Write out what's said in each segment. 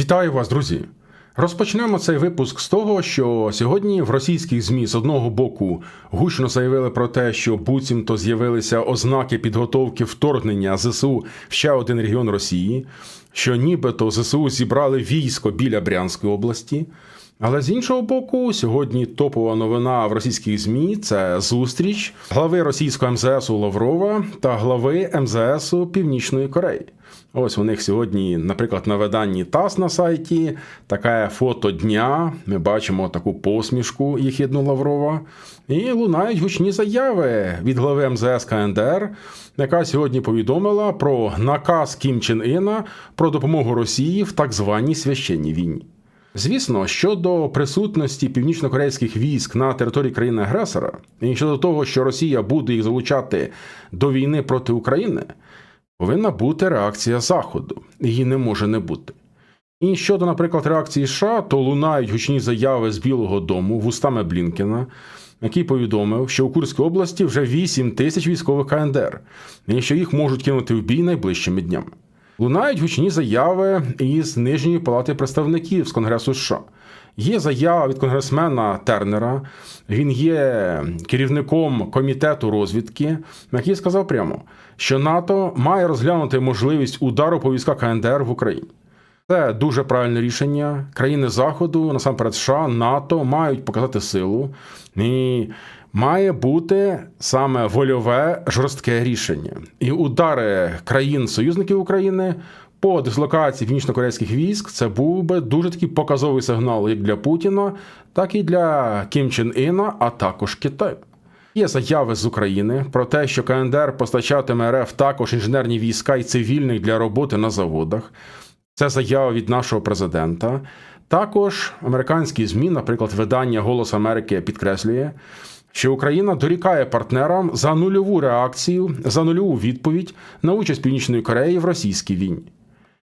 Вітаю вас, друзі! Розпочнемо цей випуск з того, що сьогодні в російських ЗМІ з одного боку гучно заявили про те, що буцімто з'явилися ознаки підготовки вторгнення ЗСУ в ще один регіон Росії, що нібито ЗСУ зібрали військо біля Брянської області. Але з іншого боку, сьогодні топова новина в російських ЗМІ це зустріч глави російського МЗСу Лаврова та глави МЗСу Північної Кореї. Ось у них сьогодні, наприклад, на виданні ТАСС на сайті таке фото дня. Ми бачимо таку посмішку єхідну Лаврова. І лунають гучні заяви від глави МЗС КНДР, яка сьогодні повідомила про наказ Кім Чен Іна про допомогу Росії в так званій священній війні. Звісно, щодо присутності північнокорейських військ на території країни-агресора, і щодо того, що Росія буде їх залучати до війни проти України, повинна бути реакція Заходу. Її не може не бути. І щодо, наприклад, реакції США, то лунають гучні заяви з Білого Дому вустами Блінкена, який повідомив, що у Курській області вже 8 тисяч військових КНДР, і що їх можуть кинути в бій найближчими днями. Лунають гучні заяви із Нижньої палати представників з Конгресу США. Є заява від конгресмена Тернера. Він є керівником комітету розвідки, який сказав прямо, що НАТО має розглянути можливість удару по військах КНДР в Україні. Це дуже правильне рішення. Країни Заходу, насамперед США, НАТО мають показати силу, і має бути саме вольове жорстке рішення. І удари країн-союзників України по дислокації північно-корейських військ це був би дуже такий показовий сигнал як для Путіна, так і для Кім Чен Іна, а також Китаю. Є заяви з України про те, що КНДР постачатиме РФ також інженерні війська і цивільних для роботи на заводах. Це заява від нашого президента. Також американські ЗМІ, наприклад, видання Голос Америки підкреслює, що Україна дорікає партнерам за нульову реакцію, за нульову відповідь на участь Північної Кореї в російській війні.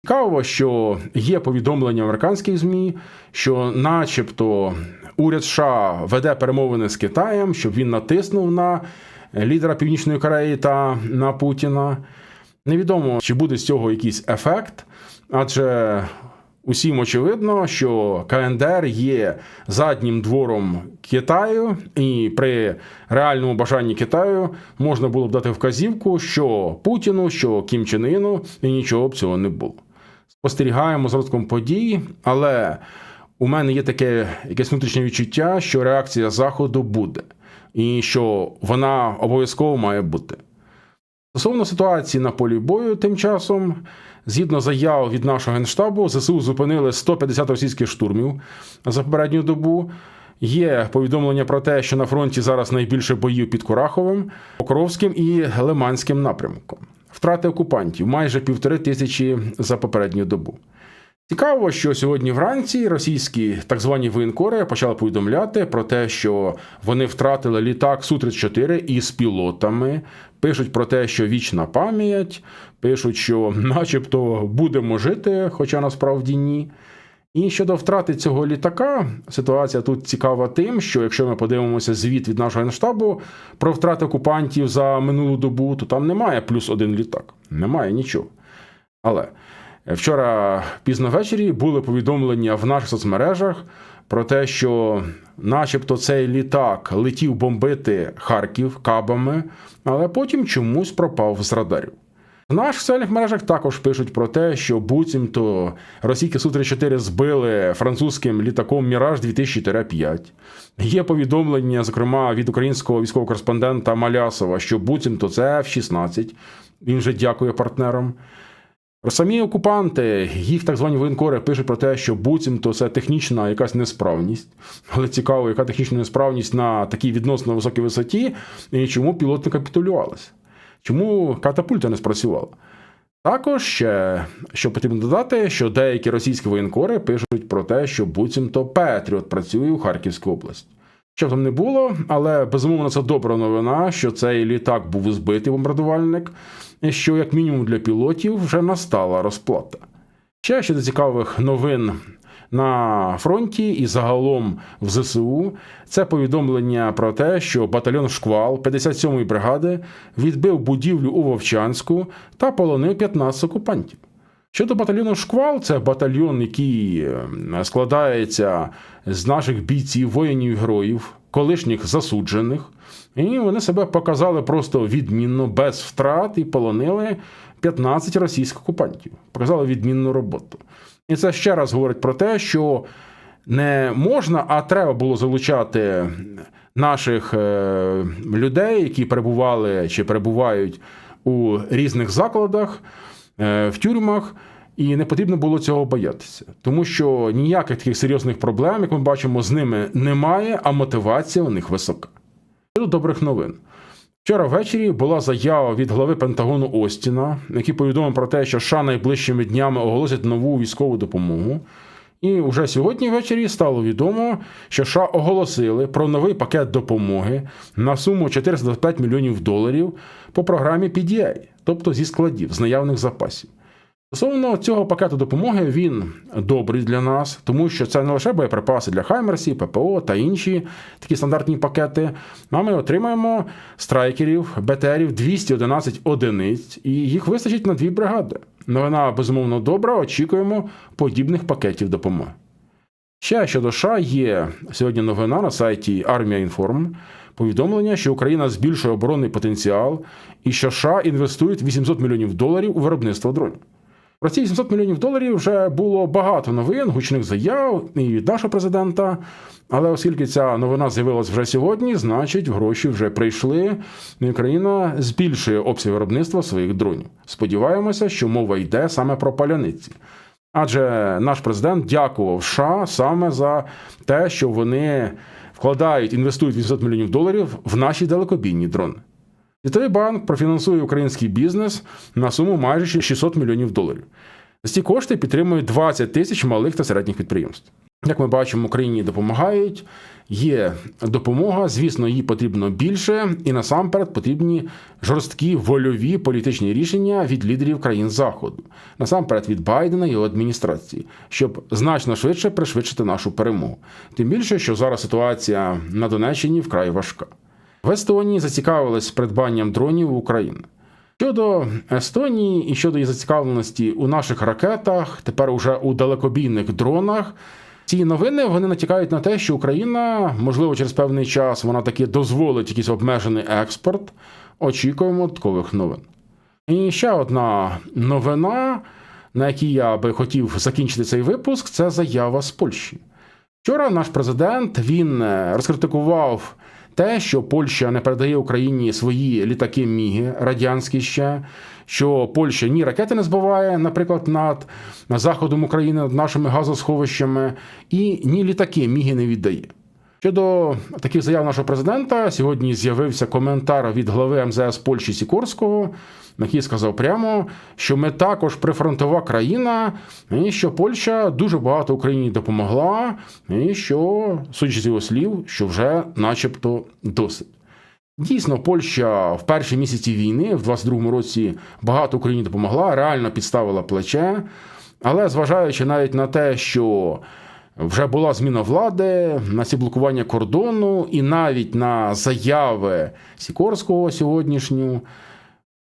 Цікаво, що є повідомлення американських ЗМІ, що, начебто, уряд США веде перемовини з Китаєм, щоб він натиснув на лідера Північної Кореї та на Путіна. Невідомо, чи буде з цього якийсь ефект, адже усім очевидно, що КНДР є заднім двором Китаю, і при реальному бажанні Китаю можна було б дати вказівку, що Путіну, що Кім Чен Іну, і нічого б цього не було. Спостерігаємо з розвитком подій, але у мене є таке якесь внутрішнє відчуття, що реакція Заходу буде, і що вона обов'язково має бути. Стосовно ситуації на полі бою, тим часом, згідно заяв від нашого генштабу, ЗСУ зупинили 150 російських штурмів за попередню добу. Є повідомлення про те, що на фронті зараз найбільше боїв під Кураховим, Покровським і Лиманським напрямком. Втрати окупантів майже півтори тисячі за попередню добу. Цікаво, що сьогодні вранці російські так звані воєнкори почали повідомляти про те, що вони втратили літак Су-34 із пілотами. Пишуть про те, що вічна пам'ять, пишуть, що, начебто, будемо жити, хоча насправді ні. І щодо втрати цього літака, ситуація тут цікава тим, що якщо ми подивимося звіт від нашого генштабу про втрати окупантів за минулу добу, то там немає плюс один літак. Немає нічого. Але вчора пізно ввечері були повідомлення в наших соцмережах про те, що, начебто, цей літак летів бомбити Харків кабами, але потім чомусь пропав з радарів. В наших соціальних мережах також пишуть про те, що буцімто російські Су-34 збили французьким літаком Міраж 2004-5. Є повідомлення, зокрема, від українського військового кореспондента Малясова, що буцімто це F-16. Він же дякує партнерам. Самі окупанти, їх так звані воєнкори пишуть про те, що буцімто це технічна якась несправність. Але цікаво, яка технічна несправність на такій відносно високій висоті, і чому пілот не капітулювалися. Чому катапульта не спрацювала? Також що потрібно додати, що деякі російські воєнкори пишуть про те, що буцімто Петріот працює у Харківській області. Що б там не було, але безумовно це добра новина, що цей літак був збитий бомбардувальник, що, як мінімум, для пілотів вже настала розплата. Ще щодо цікавих новин на фронті і загалом в ЗСУ це повідомлення про те, що батальйон Шквал 57-ї бригади відбив будівлю у Вовчанську та полонив 15 окупантів. Щодо батальйону Шквал, це батальйон, який е, складається з наших бійців, воїнів, героїв, колишніх засуджених. І вони себе показали просто відмінно, без втрат і полонили 15 російських окупантів. Показали відмінну роботу. І це ще раз говорить про те, що не можна, а треба було залучати наших е, людей, які перебували чи перебувають у різних закладах, в тюрмах. І не потрібно було цього боятися, тому що ніяких таких серйозних проблем, як ми бачимо, з ними немає, а мотивація у них висока. Щодо добрих новин. Вчора ввечері була заява від глави Пентагону Остіна, який повідомив про те, що США найближчими днями оголосять нову військову допомогу. І вже сьогодні ввечері стало відомо, що США оголосили про новий пакет допомоги на суму 425 мільйонів доларів по програмі PDA, тобто зі складів, з наявних запасів. Стосовно цього пакету допомоги він добрий для нас, тому що це не лише боєприпаси для Хаймерсів, ППО та інші такі стандартні пакети. А ми отримаємо страйкерів, БТРів 211 одиниць, і їх вистачить на дві бригади. Новина безумовно добра. Очікуємо подібних пакетів допомоги. Ще щодо США є сьогодні новина на сайті Армія Інформ. Повідомлення, що Україна збільшує оборонний потенціал і що США інвестують 800 мільйонів доларів у виробництво дронів. Про ці 800 мільйонів доларів вже було багато новин, гучних заяв і від нашого президента. Але оскільки ця новина з'явилась вже сьогодні, значить гроші вже прийшли. І Україна збільшує обсяг виробництва своїх дронів. Сподіваємося, що мова йде саме про паляниці. Адже наш президент дякував США саме за те, що вони вкладають, інвестують 800 мільйонів доларів в наші далекобійні дрони. Світовий банк профінансує український бізнес на суму майже 600 мільйонів доларів. За ці кошти підтримують 20 тисяч малих та середніх підприємств. Як ми бачимо, Україні допомагають. Є допомога, звісно, їй потрібно більше, і насамперед потрібні жорсткі вольові політичні рішення від лідерів країн Заходу, насамперед від Байдена і його адміністрації, щоб значно швидше пришвидшити нашу перемогу. Тим більше, що зараз ситуація на Донеччині вкрай важка. В Естонії зацікавились придбанням дронів України. Щодо Естонії і щодо її зацікавленості у наших ракетах, тепер уже у далекобійних дронах. Ці новини вони натякають на те, що Україна, можливо, через певний час вона таки дозволить якийсь обмежений експорт. Очікуємо такових новин. І ще одна новина, на якій я би хотів закінчити цей випуск, це заява з Польщі. Вчора наш президент він е, розкритикував те, що Польща не передає Україні свої літаки Міги радянські ще, що Польща ні ракети не збиває, наприклад, над заходом України, над нашими газосховищами, і ні літаки Міги не віддає. Щодо таких заяв нашого президента, сьогодні з'явився коментар від глави МЗС Польщі Сікорського, який сказав прямо, що ми також прифронтова країна, і що Польща дуже багато Україні допомогла, і що, судячи з його слів, що вже начебто досить. Дійсно, Польща в перші місяці війни, в 22-му році, багато Україні допомогла, реально підставила плече. Але зважаючи навіть на те, що вже була зміна влади на ці блокування кордону, і навіть на заяви Сікорського сьогоднішню.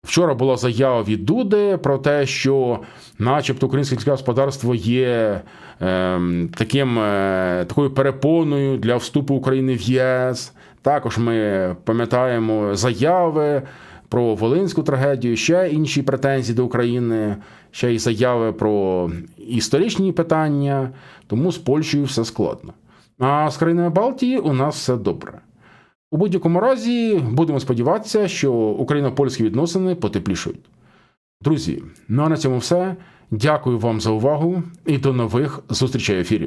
Вчора була заява від Дуди про те, що, начебто, українське господарство є е, таким, е, такою перепоною для вступу України в ЄС. Також ми пам'ятаємо заяви про Волинську трагедію, ще інші претензії до України, ще й заяви про історичні питання. Тому з Польщею все складно. А з країнами Балтії у нас все добре. У будь-якому разі будемо сподіватися, що україно-польські відносини потеплішують. Друзі, ну а на цьому все. Дякую вам за увагу і до нових зустрічей в ефірі.